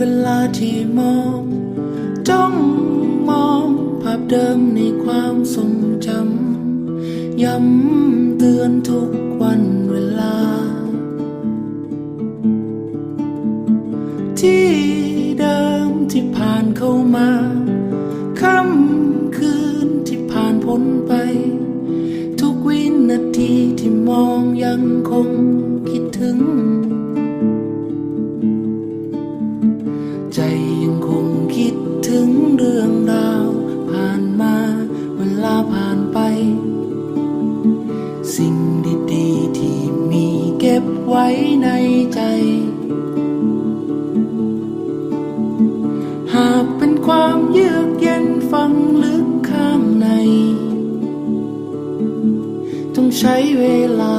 วลาที่มองจ้องมองภาพเดิมในความทรงจำย้ำเตือนทุกวันเวลา ที่เดิมที่ผ่านเข้ามาค่ำคืนที่ผ่านพ้นไป ทุกวินาทีที่มองยังคงคิดถึง ใจยังคงคิดถึงเรื่องราว ผ่านมาเวลาผ่านไป สิ่งดีๆที่มีเก็บไว้ในใจ หากเป็นความเยือกเย็นฝังลึกข้างใน ต้องใช้เวลา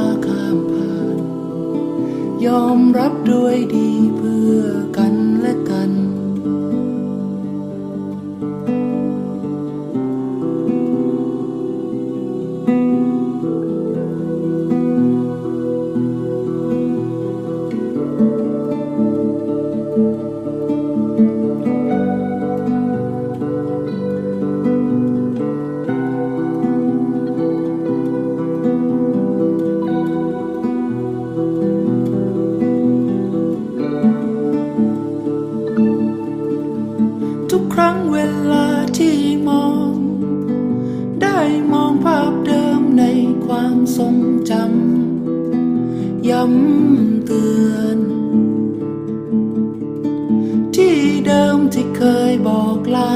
ยอมรับด้วยดีเพื่อกันและกัน ครั้งเวลาที่มอง ได้มองภาพเดิมในความทรงจำย้ำเตือน ที่เดิมที่เคยบอกลา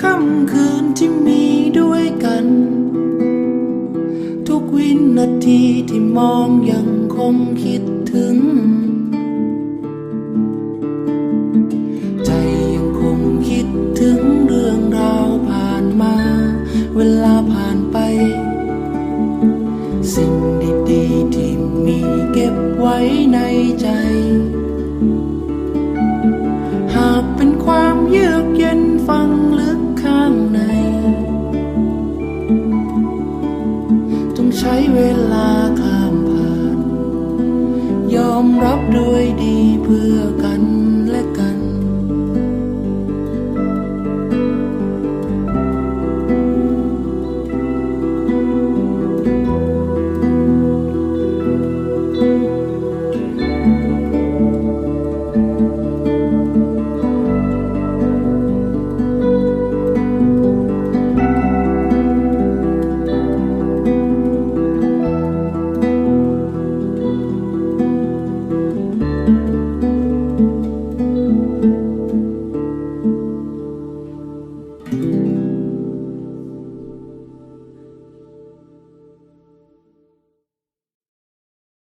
ค่ำคืนที่มีด้วยกัน ทุกวินาทีที่มองยังคงคิดถึง ในใจ หากเป็นความเยือกเย็นฟังลึกข้างใน ต้องใช้เวลาข้ามผ่าน ยอมรับด้วยดี